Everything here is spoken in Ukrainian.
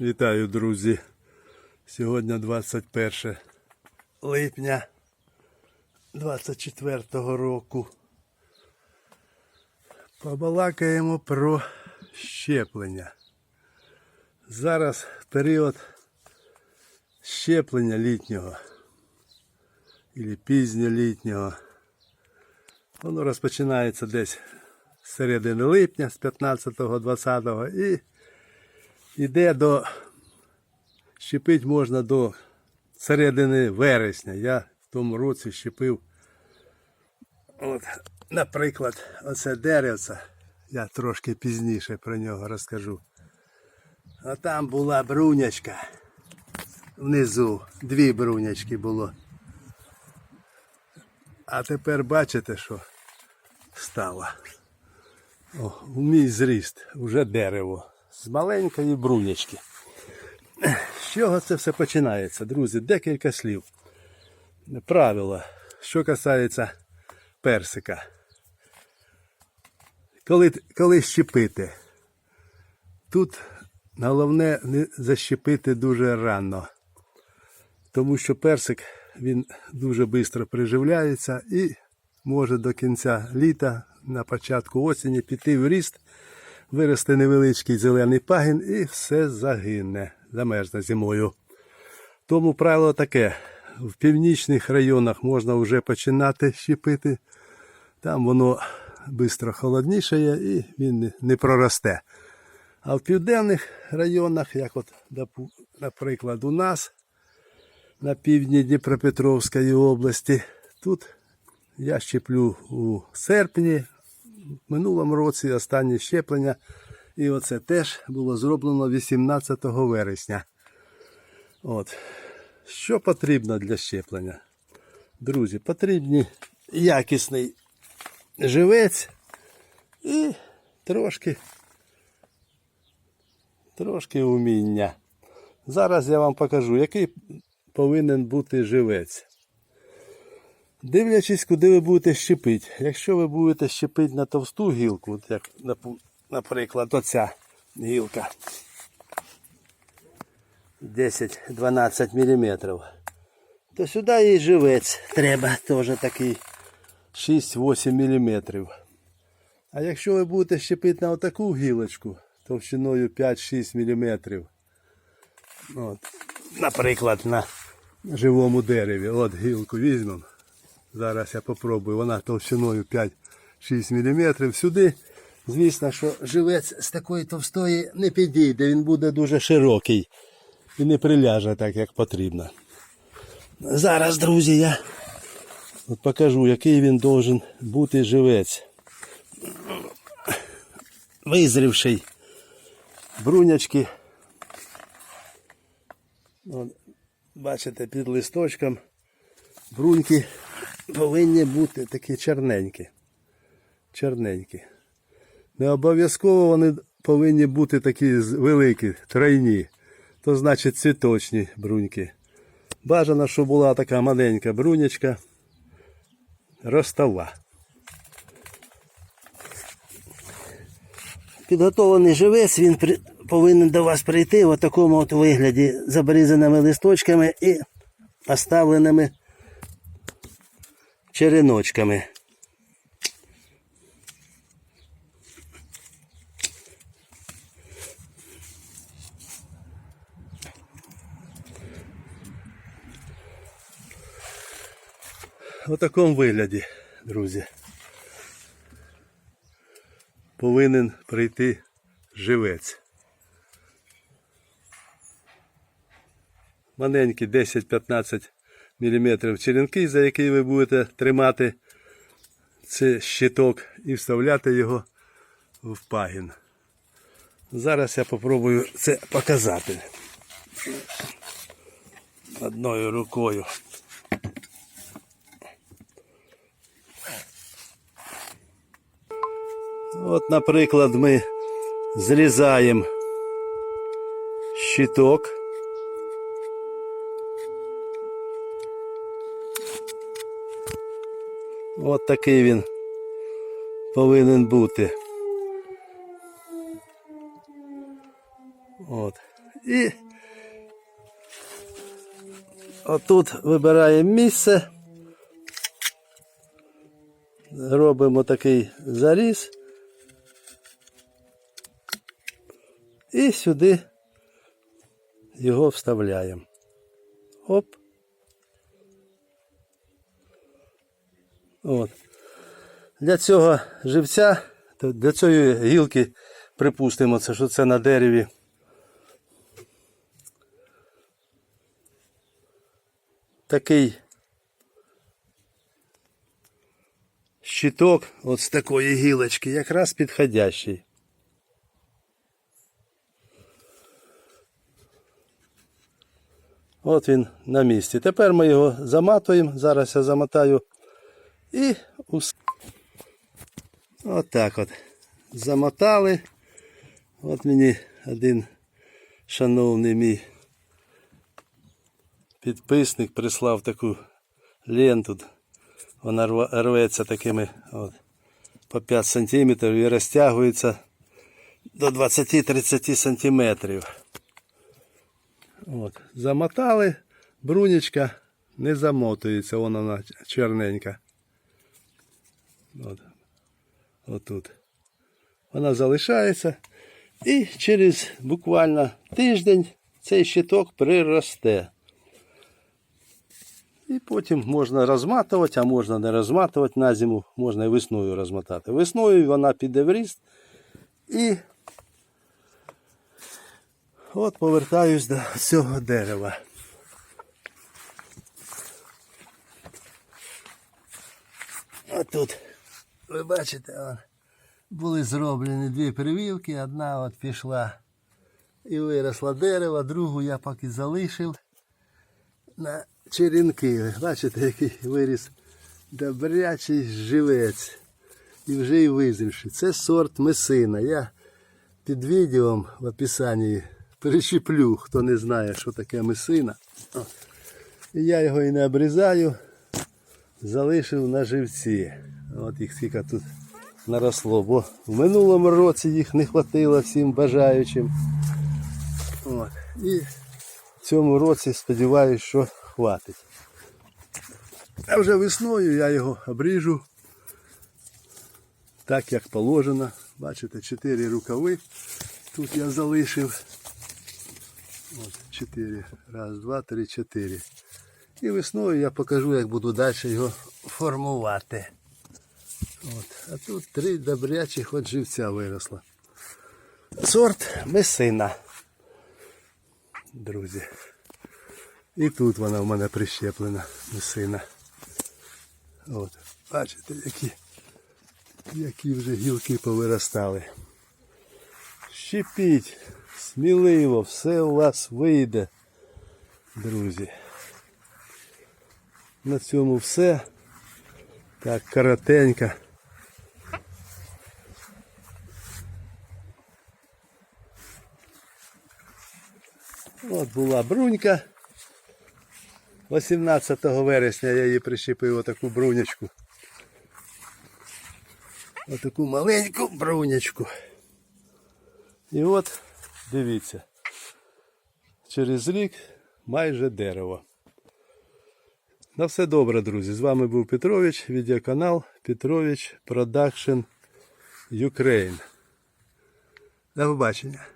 Вітаю, друзі. Сьогодні 21 липня 24 року. Побалакаємо про щеплення. Зараз період щеплення літнього або пізньолітнього. Воно розпочинається десь з середини липня, з 15-20 і йде до щепити можна до середини вересня. Я в тому році щепив, от, наприклад, оце деревце. Я трошки пізніше про нього розкажу. А там була брунячка. Внизу дві брунячки було. А тепер бачите, що стало. О, у мій зріст, вже дерево. З маленької брунячки. З чого це все починається, друзі? Декілька слів. Правило, що касається персика. Коли, коли щепити, тут головне не защепити дуже рано. Тому що персик він дуже швидко приживляється і може до кінця літа, на початку осені піти в ріст, виросте невеличкий зелений пагін і все загине, замерзне зимою. Тому правило таке: в північних районах можна вже починати щепити. Там воно швидко холоднішає і він не- проросте. А в південних районах, як от, наприклад, у нас на півдні Дніпропетровської області, тут я щеплю у серпні, в минулому році останнє щеплення. І оце теж було зроблено 18 вересня. От. Що потрібно для щеплення? Друзі, потрібні якісний живець і трошки, трошки уміння. Зараз я вам покажу, який повинен бути живець. Дивлячись, куди ви будете щепити. Якщо ви будете щепити на товсту гілку, от як, наприклад, оця гілка 10-12 мм, то сюди і живець треба теж такий 6-8 мм. А якщо ви будете щепити на отаку гілочку товщиною 5-6 мм, от, наприклад, на живому дереві, от гілку візьмемо. Зараз я попробую, вона товщиною 5-6 мм. Сюди, звісно, що живець з такої товстої не підійде, він буде дуже широкий і не приляже так, як потрібно. Зараз, друзі, я от покажу, який він должен бути живець. Визрівший брунячки. От, бачите, під листочком бруньки повинні бути такі чорненькі. Чорненькі. Не обов'язково вони повинні бути такі великі, тройні. То значить цвіточні бруньки. Бажано, щоб була така маленька брунячка. Ростова. Підготовлений живець, він при- повинен до вас прийти в такому от вигляді обрізаними листочками і оставленими череночками. У такому вигляді, друзі. Повинен прийти живець. Маленькі 10-15 мм черенки, за який ви будете тримати цей щиток і вставляти його в пагін. Зараз я попробую це показати одною рукою. От, наприклад, ми зрізаємо щиток. От такий він повинен бути. От. І отут вибираємо місце. Робимо такий заріз. І сюди його вставляємо. Оп. От. Для цього живця, для цієї гілки, припустимо, це, що це на дереві. Такий щиток от з такої гілочки, якраз підходящий. От він на місці. Тепер ми його заматуємо. Зараз я замотаю і ус... Отак от. Замотали. От мені один шановний мій підписник прислав таку ленту. Вона рветься такими от, по 5 см і розтягується до 20-30 см. От. Замотали, брунечка не замотується, вона чорненька. От. Отут. Вона залишається. І через буквально тиждень цей щиток приросте. І потім можна розматувати, а можна не розматувати на зиму, можна і весною розмотати. Весною вона піде в ріст. І от повертаюсь до цього дерева. А тут, ви бачите, он, були зроблені дві прививки, одна от пішла і виросла дерево, другу я поки залишив на черенки. Бачите, який виріс добрячий живець. І вже й визрівши. Це сорт месина. Я під відео в описанні перечіплю, хто не знає, що таке месина. Я його і не обрізаю, залишив на живці. От їх скільки тут наросло, бо в минулому році їх не хватило всім бажаючим. От. І в цьому році сподіваюся, що хватить. А вже весною я його обріжу так, як положено. Бачите, чотири рукави. Тут я залишив. От, чотири. Раз, два, три, чотири. І весною я покажу, як буду далі його формувати. От. А тут три добрячих от живця виросло. Сорт месина. Друзі. І тут вона в мене прищеплена, месина. От. Бачите, які, які вже гілки повиростали. Щепіть, сміливо, все у вас вийде, друзі. На цьому все. Так, коротенько. От була брунька. 18 вересня я її прищепив отаку брунячку. Отаку маленьку брунячку. І от, дивіться, через рік майже дерево. На все добре, друзі. З вами був Петрович, відеоканал Петрович Продакшн Ukraine. До побачення.